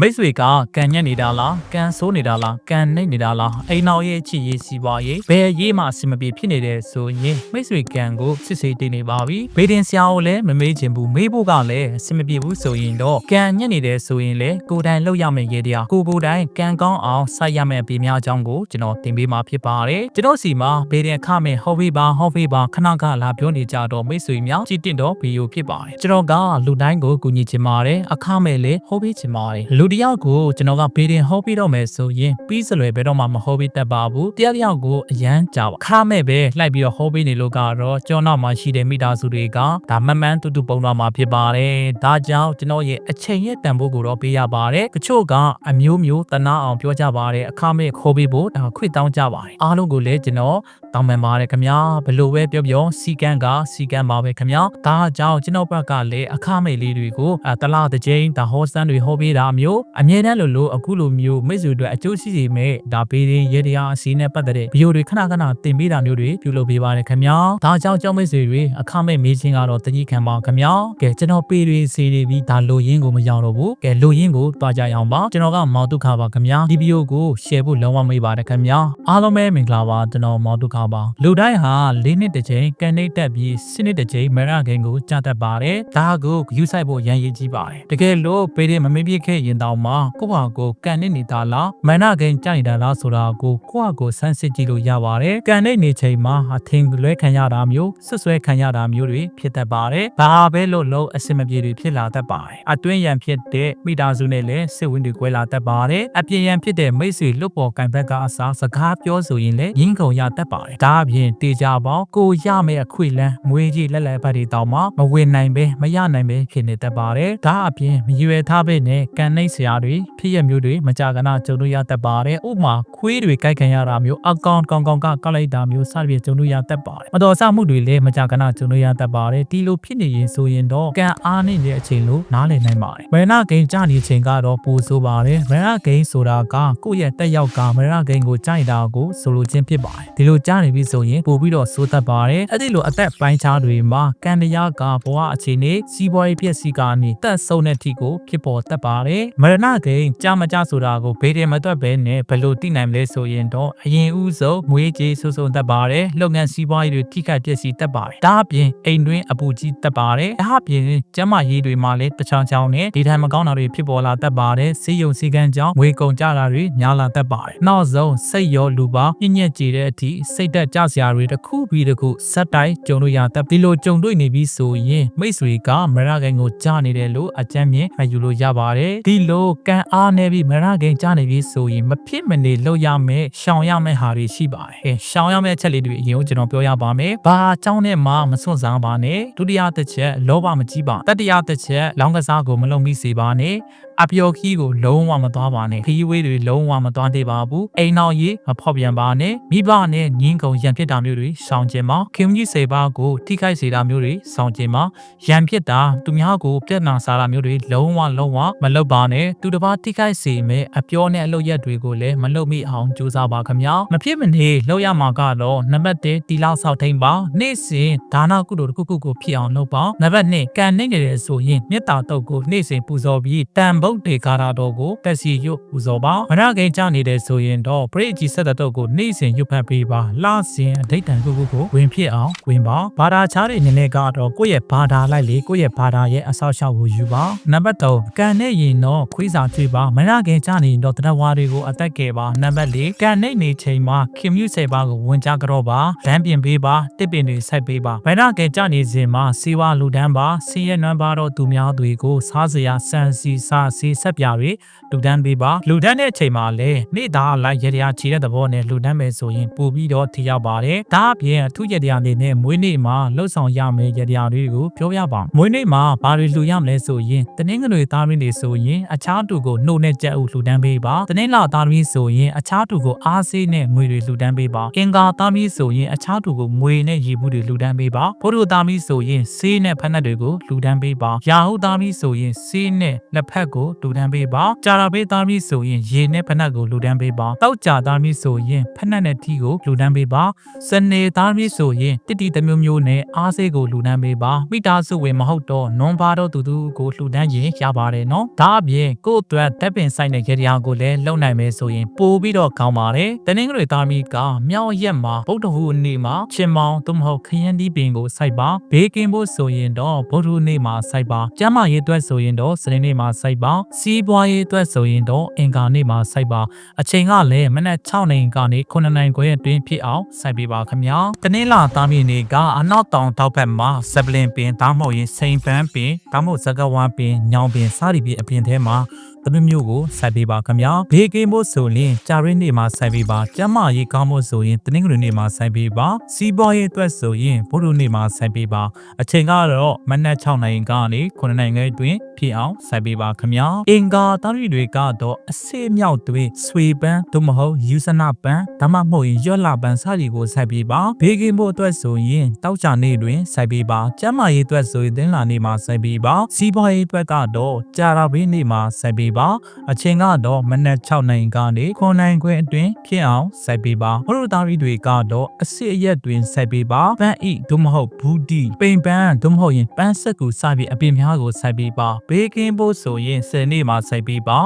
မိတ်ဆွေကကန်ညက်နေတာလားကန်ဆိုးနေတာလားကန်နှိပ်နေတာလားအိမ်နောက်ရဲ့ချစ်ရေးစီးပွားရေးဘယ်ရေးမှအဆင်မပြေဖြစ်နေတယ်ဆိုရင်မိတ်ဆွေကန်ကိုစစ်ဆေးတင်နေပါပြီဘေးတင်ဆရာကိုလည်းမမေးချင်ဘူးမေးဖို့ကလည်းအဆင်မပြေဘူးဆိုရင်တော့ကန်ညက်နေတယ်ဆိုရင်လေကိုယ်တိုင်လောက်ရမယ့်ရေးတရားကိုကိုယ်တိုင်ကန်ကောင်းအောင်စိုက်ရမယ့်အပေများအကြောင်းကိုကျွန်တော်တင်ပေးမှာဖြစ်ပါတယ်ကျွန်တော်စီမှာဘေးတင်ခမဲ့ဟော်ဖေးပါဟော်ဖေးပါခဏကလာပြောနေကြတော့မိတ်ဆွေများကြည့်တင်တော့ဗီဒီယိုဖြစ်ပါတယ်ကျွန်တော်ကလူတိုင်းကိုကူညီချင်ပါတယ်အခမဲ့လေဟော်ဖေးချင်ပါတယ်လူတစ်ယောက်ကိုကျွန်တော်ကဘေးတင်ဟော်ပြီးတော့မယ်ဆိုရင်ပြီးစလွယ်ဘယ်တော့မှမဟော်ပြီးတတ်ပါဘူးတရားတစ်ယောက်ကိုအရန်ကြာပါခါမဲ့ပဲလိုက်ပြီးတော့ဟော်ပြီးနေလို့ကတော့ကျွန်တော်မှရှိတဲ့မိသားစုတွေကဒါမမှန်တူတူပုံတော့မှာဖြစ်ပါတယ်ဒါကြောင့်ကျွန်တော်ရဲ့အချိန်ရဲ့တန်ဖိုးကိုတော့ပေးရပါတယ်တချို့ကအမျိုးမျိုးတနာအောင်ပြောကြပါတယ်အခမဲ့ခေါ်ပြီးဖို့ဒါခွင့်တောင်းကြပါတယ်အားလုံးကိုလည်းကျွန်တော်တောင်းပန်ပါတယ်ခင်ဗျာဘလို့ပဲပြောပြောစီကန်းကစီကန်းပါပဲခင်ဗျာဒါကြောင့်ကျွန်တော်ဘက်ကလည်းအခမဲ့လေးတွေကိုအဲတလားတစ်ချိန်ဒါဟောစတန်တွေဟောပေးတာမျိုးအမြဲတမ်းလို့လို့အခုလိုမျိုးမိတ်ဆွေတွေအကျိုးရှိစေမဲ့ဒါပေးရင်ရေတရားအစီနဲ့ပတ်သက်တဲ့ဗီဒီယိုတွေခဏခဏတင်ပေးတာမျိုးတွေပြုလုပ်ပေးပါတယ်ခင်ဗျာဒါကြောင့်ကြောင်းမိတ်ဆွေတွေအခမဲ့မေးခြင်းကတော့တကြီးခံပါခင်ဗျာကဲကျွန်တော်ပေးတွေစီတွေပြီးဒါလိုရင်းကိုမရောက်တော့ဘူးကဲလိုရင်းကိုတွားကြရအောင်ပါကျွန်တော်ကမောင်တုခပါခင်ဗျာဒီဗီဒီယိုကို share ဖို့လုံးဝမေးပါတယ်ခင်ဗျာအားလုံးပဲမင်္ဂလာပါကျွန်တော်မောင်တုခပါလူတိုင်းဟာ၄နှစ်တစ်ချိန်ကန်နေတက်ပြီး၁နှစ်တစ်ချိန်မရဂိမ်းကိုကြားတတ်ပါတယ်ဒါကိုယူဆိုင်ဖို့ရန်ရည်ကြီးပါတယ်တကယ်လို့ပေးတယ်မမေ့ပြစ်ခဲ့ရင်တောင်မှကိုယ့်ဟာကိုယ်ကန်နေနေတာလားမရဂိမ်းကြားနေတာလားဆိုတာကိုကိုယ့်ဟာကိုယ်စမ်းစစ်ကြည့်လို့ရပါတယ်ကန်နေနေချိန်မှာအထင်လွဲခံရတာမျိုးဆွဆွဲခံရတာမျိုးတွေဖြစ်တတ်ပါတယ်ဘာပဲလို့လို့အစင်မပြေတွေဖြစ်လာတတ်ပါတယ်အတွင်းရန်ဖြစ်တဲ့မိသားစုနဲ့လည်းစစ်ဝင်းတွေကွဲလာတတ်ပါတယ်အပြင်ရန်ဖြစ်တဲ့မိတ်ဆွေလွတ်ပေါ်ကန်ဘက်ကအစားစကားပြောဆိုရင်လည်းရင်းကုန်ရတတ်ပါတယ်ဒါအပြင်တေချာပေါင်းကိုရမယ့်အခွင့်အလမ်းမွေးကြီးလက်လက်ပတ်တွေတောင်မှမဝင်နိုင်ပဲမရနိုင်ပဲဖြစ်နေတတ်ပါတယ်ဒါအပြင်မရွယ်ထားပဲနဲ့ကန်နှိပ်ဆရာတွေဖြစ်ရမျိုးတွေမကြာခဏကြုံလို့ရတတ်ပါတယ်ဥပမာခွေးတွေကြိုက်ခံရတာမျိုးအကောင်ကောင်ကောင်ကကောက်လိုက်တာမျိုးစသဖြင့်ကြုံလို့ရတတ်ပါတယ်မတော်ဆမှုတွေလည်းမကြာခဏကြုံလို့ရတတ်ပါတယ်ဒီလိုဖြစ်နေရင်ဆိုရင်တော့ကန်အားနေတဲ့အချိန်လို့နားလည်နိုင်ပါတယ်မရဏဂိမ်းကြနေချိန်ကတော့ပိုဆိုးပါတယ်မရဏဂိမ်းဆိုတာကကိုယ့်ရဲ့တက်ရောက်ကမရဏဂိမ်းကိုကြိုက်တာကိုဆိုလိုခြင်းဖြစ်ပါတယ်ဒီလိုကြားနေပြီဆိုရင်ပို့ပြီးတော့ဆိုးတတ်ပါတယ်အဲ့ဒီလိုအသက်ပိုင်းခြားတွေမှာကန်တရားကဘဝအခြေအနေစီးပွားရေးဖြစ်စီကနေတက်ဆုံးတဲ့အထိကိုဖြစ်ပေါ်တတ်ပါတယ်မရဏဂိမ်းကြာမကြဆိုတာကိုဘေးတယ်မတွက်ပဲနဲ့ဘယ်လိုသိနိုင်မလဲဆိုရင်တော့အရင်ဦးဆုံးငွေကြေးဆူဆုံတတ်ပါတယ်လုပ်ငန်းစီးပွားရေးတွေထိခိုက်ပျက်စီးတတ်ပါတယ်ဒါအပြင်အိမ်တွင်းအပူကြီးတတ်ပါတယ်ဒါအပြင်ကျန်းမာရေးတွေမှာလည်းတခြားကြောင်းနဲ့ဒီတိုင်းမကောင်းတာတွေဖြစ်ပေါ်လာတတ်ပါတယ်ဆေးရုံစီကန်းကြောင်းငွေကုန်ကြတာတွေများလာတတ်ပါတယ်နောက်ဆုံးစိတ်ရောလူပါညဉ့်ညက်ကြည်တဲ့အထိစိတ်သက်ကြစရာတွေတစ်ခုပြီးတစ်ခုဆက်တိုင်းကြုံလို့ရတတ်ဒီလိုကြုံတွေ့နေပြီဆိုရင်မိတ်ဆွေကမရဂိန်ကိုကြားနေတယ်လို့အကြမ်းမြင်ယူလို့ရပါတယ်ဒီလိုကံအားနေပြီးမရဂိန်ကြားနေပြီဆိုရင်မဖြစ်မနေလောက်ရမယ်ရှောင်ရမယ့်ဟာတွေရှိပါတယ်ရှောင်ရမယ့်အချက်လေးတွေအရင်ကျွန်တော်ပြောရပါမယ်ဘာအကြောင်းနဲ့မှမစွန့်စားပါနဲ့ဒုတိယတစ်ချက်လောဘမကြီးပါတတိယတစ်ချက်လောင်းကစားကိုမလုံမိစေပါနဲ့ အပျော်ခီးကိုလုံးဝမသွားပါနဲ့ခီးဝေးတွေလုံးဝမသွားသေးပါဘူးအိမ်နောက်ရေးမဖောက်ပြန်ပါနဲ့မိဘနဲ့ငင်းကုံရံဖြစ်တာမျိုးတွေရှောင်ကျင်ပါခင်ကြီးစေပါကိုထိခိုက်စေတာမျိုးတွေရှောင်ကျင်ပါရံဖြစ်တာသူများကိုပြက်နာစားတာမျိုးတွေလုံးဝလုံးဝမလုပ်ပါနဲ့သူတစ်ပါးထိခိုက်စေမဲ့အပျော်နဲ့အလုပ်ရက်တွေကိုလည်းမလုပ်မိအောင်ကြိုးစားပါခင်ဗျာမဖြစ်မနေလောက်ရမှာကတော့နံပါတ်1တီလောက်ဆောက်ထိန်ပါနေ့စဉ်ဒါနကုသိုလ်တစ်ခုခုကိုဖြစ်အောင်လုပ်ပါနံပါတ်2ကန်နေကြတယ်ဆိုရင်မေတ္တာတုတ်ကိုနေ့စဉ်ပူဇော်ပြီးတန်ဗုဒ္ဓေကာရာတော်ကိုတက်စီရွတ်ပူဇော်ပါမရကိန်းကြနေတယ်ဆိုရင်တော့ပရိကြီးဆက်တဲ့တုတ်ကိုနေ့စဉ်ရွတ်ဖတ်ပေးပါလစဉ်အဋိဋ္ဌံကုကုကိုဝင်ဖြစ်အောင်ဝင်ပါဘာသာခြားတဲ့အနေနဲ့ကတော့ကိုယ့်ရဲ့ဘာသာလိုက်လေကိုယ့်ရဲ့ဘာသာရဲ့အဆောက်အအုံကိုယူပါနံပါတ်3ကန်နေရင်တော့ခွေးစာထွေးပါမရကိန်းကြနေရင်တော့တရဝါတွေကိုအသက်ကယ်ပါနံပါတ်4ကန်နေနေချိန်မှာခင်မြူစေပါကိုဝင်ကြကြောပါလမ်းပြင်ပေးပါတစ်ပင်တွေဆက်ပေးပါမရကိန်းကြနေစဉ်မှာစေဝါလူဒန်းပါစီးရဲနွမ်းပါတော့သူများတွေကိုစားစရာစံစီစားစီဆက်ပြတွေလူဒန်းပေးပါလူဒန်းတဲ့အချိန်မှာလည်းနေ့သားအလိုက်ရရချီတဲ့သဘောနဲ့လူဒန်းမယ်ဆိုရင်ပို့ပြီးတော့ထိရောက်ပါတယ်ဒါအပြင်အထူးရတရားအနေနဲ့မွေးနေ့မှာလှုပ်ဆောင်ရမယ့်ရတရားတွေကိုပြောပြပါမွေးနေ့မှာဘာတွေလှူရမလဲဆိုရင်တနင်္ဂနွေသားရင်းတွေဆိုရင်အခြားသူကိုနှုတ်နဲ့ကြက်ဥလှူဒန်းပေးပါတနင်္လာသားရင်းဆိုရင်အခြားသူကိုအားစေးနဲ့ငွေတွေလှူဒန်းပေးပါအင်္ဂါသားရင်းဆိုရင်အခြားသူကိုငွေနဲ့ရေဘူးတွေလှူဒန်းပေးပါဘုဒ္ဓသားရင်းဆိုရင်စေးနဲ့ဖက်နှက်တွေကိုလှူဒန်းပေးပါရာဟုသားရင်းဆိုရင်စေးနဲ့လက်ဖက်ကိုကိုလူဒန်းပေးပါကြာတာပေးသားပြီးဆိုရင်ရေနဲ့ဖက်နှက်ကိုလူဒန်းပေးပါတောက်ကြာသားပြီးဆိုရင်ဖက်နှက်နဲ့ထီကိုလူဒန်းပေးပါစနေသားပြီးဆိုရင်တိတိတစ်မျိုးမျိုးနဲ့အားစေးကိုလူဒန်းပေးပါမိသားစုဝင်မဟုတ်တော့နွန်ပါတော့သူသူကိုလူဒန်းရင်ရပါတယ်နော်ဒါအပြင်ကိုယ့်အတွက်တက်ပင်ဆိုင်တဲ့ကြရာကိုလည်းလုံနိုင်မယ်ဆိုရင်ပို့ပြီးတော့ကောင်းပါတယ်တနင်္ဂနွေသားပြီးကမြောက်ရက်မှာဗုဒ္ဓဟူနေ့မှာချင်မောင်သို့မဟုတ်ခရမ်းဒီပင်ကိုစိုက်ပါဘေးကင်းဖို့ဆိုရင်တော့ဗုဒ္ဓဟူနေ့မှာစိုက်ပါကျမ်းမာရေးအတွက်ဆိုရင်တော့စနေနေ့မှာစိုက်ပါစီးပွားရေးအတွက်ဆိုရင်တော့အင်္ဂါနေ့မှာစိုက်ပါအချိန်ကလည်းမနက်6နာရီကနေ9နာရီခွဲအတွင်းဖြစ်အောင်စိုက်ပေးပါခင်ဗျာတနင်္လာသားမြေနေ့ကအနောက်တောင်တောက်ဘက်မှာစပလင်ပင်တောင်းမဟုတ်ရင်စိန်ပန်းပင်တောင်းမဟုတ်ဇကဝမ်ပင်ညောင်ပင်စသည်ဖြင့်အပြင်ထဲမှာတမျိုးမျိုးကိုစိုက်ပေးပါခင်ဗျာဘေးကင်းဖို့ဆိုရင်ကြာရင်းနေ့မှာစိုက်ပေးပါကျမ်းမာရေးကောင်းဖို့ဆိုရင်တနင်္ဂနွေနေ့မှာစိုက်ပေးပါစီးပွားရေးအတွက်ဆိုရင်ဗုဒ္ဓနေ့မှာစိုက်ပေးပါအချိန်ကတော့မနက်6နာရီကနေ9နာရီအတွင်း ဖြစ်အောင်စိုက်ပေးပါခင်ဗျာအင်္ဂါတာရီတွေကတော့အစေးမြောက်တွေဆွေပန်းသို့မဟုတ်ယူဆနာပန်းဒါမှမဟုတ်ရင်ရွက်လာပန်းစသည်ကိုစိုက်ပေးပါဘေးကင်းဖို့အတွက်ဆိုရင်တောက်ကြနေ့တွင်စိုက်ပေးပါကျမ်းမာရေးအတွက်ဆိုရင်သင်္လာနေ့မှာစိုက်ပေးပါစီးပွားရေးအတွက်ကတော့ကြာရာဘေးနေ့မှာစိုက်ပေးပါအချိန်ကတော့မနက်6နာရီကနေ9နာရီခွဲအတွင်းဖြစ်အောင်စိုက်ပေးပါဘုရသားရီတွေကတော့အစစ်အရက်တွင်စိုက်ပေးပါပန်းဤသို့မဟုတ်ဘူးတီပိန်ပန်းသို့မဟုတ်ရင်ပန်းဆက်ကူစပြီးအပင်များကိုစိုက်ပေးပါဘေးကင်းဖို့ဆိုရင်10နေ့မှာစိုက်ပေးပါ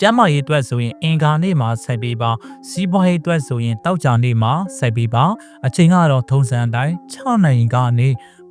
ကျမ်းမာရေးအတွက်ဆိုရင်အင်္ဂါနေ့မှာစိုက်ပေးပါစီးပွားရေးအတွက်ဆိုရင်တောက်ကြနေ့မှာစိုက်ပေးပါအချိန်ကတော့ထုံစံအတိုင်း6နာရီကနေ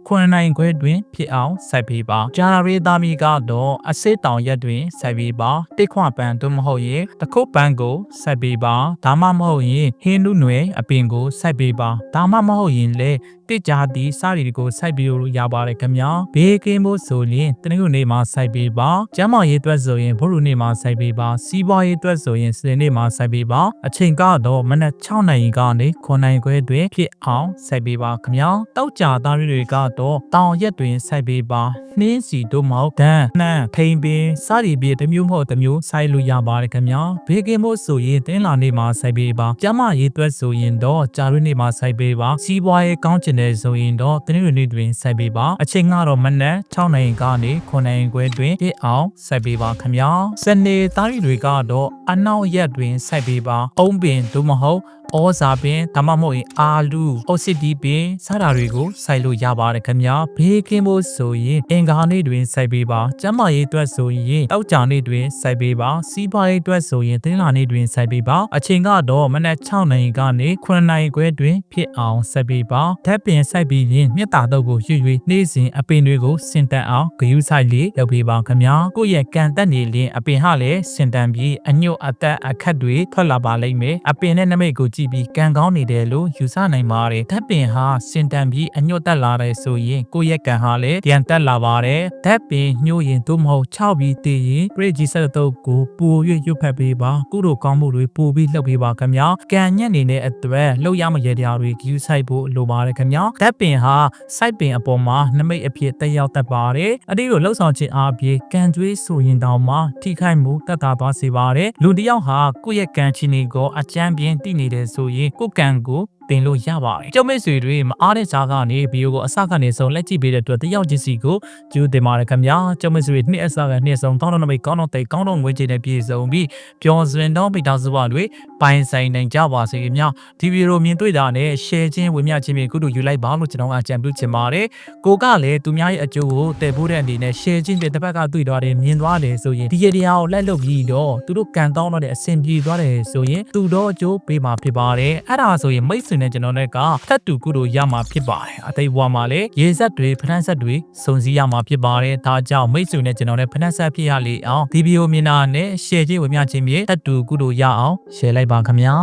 ခွန်နိုင်ခွဲတွင်ဖြစ်အောင်စိုက်ပေးပါဂျာရီသားမီကတော့အစစ်တောင်ရက်တွင်စိုက်ပေးပါတစ်ခွပန်သို့မဟုတ်ရင်တခုတ်ပန်ကိုစိုက်ပေးပါဒါမှမဟုတ်ရင်ဟင်းနုနွယ်အပင်ကိုစိုက်ပေးပါဒါမှမဟုတ်ရင်လေ တစ်ကြသည်စရီကိုစိုက်ပေးလို့ရပါတယ်ခင်ဗျာဘေးကင်းဖို့ဆိုရင်တနင်္ဂနွေနေ့မှာစိုက်ပေးပါကျမ်းမာရေးအတွက်ဆိုရင်ဗုဒ္ဓနေ့မှာစိုက်ပေးပါစီးပွားရေးအတွက်ဆိုရင်စနေနေ့မှာစိုက်ပေးပါအချိန်ကတော့မနက်6နာရီကနေ9နာရီခွဲတွင်ဖြစ်အောင်စိုက်ပေးပါခင်ဗျာတောက်ကြသားတွေကတော့တောင်ရက်တွင်စိုက်ပေးပါနှင်းစီတို့မဟုတ်ဒန်းနှမ်းထိန်ပင်စရီပြေတစ်မျိုးမဟုတ်တစ်မျိုးစိုက်လို့ရပါတယ်ခင်ဗျာဘေးကင်းဖို့ဆိုရင်တင်းလာနေ့မှာစိုက်ပေးပါကျမ်းမာရေးအတွက်ဆိုရင်တော့ကြာရွေးနေ့မှာစိုက်ပေးပါစီးပွားရေးကောင်းချင်တဲ့ဆိုရင်တော့တနင်္ဂနွေနေ့တွင်စိုက်ပေးပါအချိန်ကတော့မနက်6နာရီကနေ9နာရီခွဲတွင်ဖြစ်အောင်စိုက်ပေးပါခင်ဗျာစနေသားရီတွေကတော့အနောက်ရက်တွင်စိုက်ပေးပါအုံးပင်သို့မဟုတ်ဩဇာပင်ဒါမှမဟုတ်ရင်အာလူဩစစ်ဒီပင်စတာတွေကိုစိုက်လို့ရပါတယ်ခင်ဗျာဘေးကင်းဖို့ဆိုရင်အင်္ဂါနေ့တွင်စိုက်ပေးပါကျမ်းမာရေးအတွက်ဆိုရင်တောက်ကြနေ့တွင်စိုက်ပေးပါစီးပွားရေးအတွက်ဆိုရင်တင်းလာနေ့တွင်စိုက်ပေးပါအချိန်ကတော့မနက်6နာရီကနေ9နာရီခွဲတွင်ဖြစ်အောင်စိုက်ပေးပါဓာတ်ပင်စိုက်ပြီးရင်မြတ်တာတော့ကိုရွရွနေ့စဉ်အပင်တွေကိုစင်တန်အောင်ဂယူးဆိုင်လေးလုပ်ပေးပါခင်ဗျာကိုယ့်ရဲ့ကန်တက်နေလင်အပင်ဟာလည်းစင်တန်ပြီးအညွတ်အသက်အခက်တွေထွက်လာပါလိမ့်မယ်အပင်နဲ့နမိတ်ကိုကြည့်ပြီးကံကောင်းနေတယ်လို့ယူဆနိုင်ပါတယ်ဓာတ်ပင်ဟာစင်တန်ပြီးအညွတ်တက်လာတယ်ဆိုရင်ကိုယ့်ရဲ့ကံဟာလည်းပြန်တက်လာပါတယ်ဓာတ်ပင်ညှို့ရင်သို့မဟုတ်ခြောက်ပြီးတည်ရင်ပရိဂျီဆက်တုပ်ကိုပို၍ရွတ်ဖက်ပေးပါကုသိုလ်ကောင်းမှုတွေပိုပြီးလှုပ်ပေးပါခင်ဗျာကံညက်နေတဲ့အတွက်လှုပ်ရမရတရားတွေဂယူးဆိုင်ဖို့လိုပါတယ်ခင်ဗျာဓာတ်ပင်ဟာစိုက်ပင်အပေါ်မှာနမိတ်အဖြစ်တက်ရောက်တတ်ပါတယ်အတိကိုလှုပ်ဆောင်ခြင်းအားဖြင့်ကံကြွေးဆိုရင်တောင်မှထိခိုက်မှုတက်တာသွားစေပါတယ်လူတစ်ယောက်ဟာကိုယ့်ရဲ့ကံချင်းတွေကိုအကြမ်းပြင်းတည်နေတယ်ဆိုရင်ကိုယ့်ကံကိုတင်လို့ရပါတယ်။ကျောင်းမိတ်ဆွေတွေမအားတဲ့ကြားကနေဗီဒီယိုကိုအစကနေဆုံးလက်ကြည့်ပေးတဲ့အတွက်တယောက်ချင်းစီကိုကျေးဇူးတင်ပါတယ်ခင်ဗျာ။ကျောင်းမိတ်ဆွေတွေနှစ်အစကနှစ်ဆုံးတောင်းတော့နမိတ်ကောင်းတော့တိတ်ကောင်းတော့ငွေကြေးနဲ့ပြည့်စုံပြီးပျော်စွင်တော့မိသားစုဘတွေပိုင်ဆိုင်နိုင်ကြပါစေခင်ဗျာ။ဒီဗီဒီယိုမြင်တွေ့တာနဲ့ share ခြင်းဝေမျှခြင်းဖြင့်ကုသိုလ်ယူလိုက်ပါလို့ကျွန်တော်အကြံပြုချင်ပါတယ်။ကိုကလည်းသူများရဲ့အကျိုးကိုတည်ဖို့တဲ့အနေနဲ့ share ခြင်းဖြင့်တစ်ဖက်ကတွေ့သွားတယ်မြင်သွားတယ်ဆိုရင်ဒီရတရားကိုလက်လွတ်ပြီးတော့သူတို့ကန်တောင်းတော့တဲ့အဆင်ပြေသွားတယ်ဆိုရင်သူတော့အကျိုးပေးမှာဖြစ်ပါတယ်။အဲ့ဒါဆိုရင်မိတ်ဆွေနဲ့ကျွန်တော်နဲ့ကထပ်တူကုတို့ရမှာဖြစ်ပါတယ်အသိဘွားမှာလည်းရေဆက်တွေဖနက်ဆက်တွေစုံစည်းရမှာဖြစ်ပါတယ်ဒါကြောင့်မိတ်ဆွေနဲ့ကျွန်တော်နဲ့ဖနက်ဆက်ဖြစ်ရလေအောင်ဒီဗီဒီယိုမြင်တာနဲ့ share ခြင်းဝင်မြခြင်းမြေထပ်တူကုတို့ရအောင် share လိုက်ပါခင်ဗျာ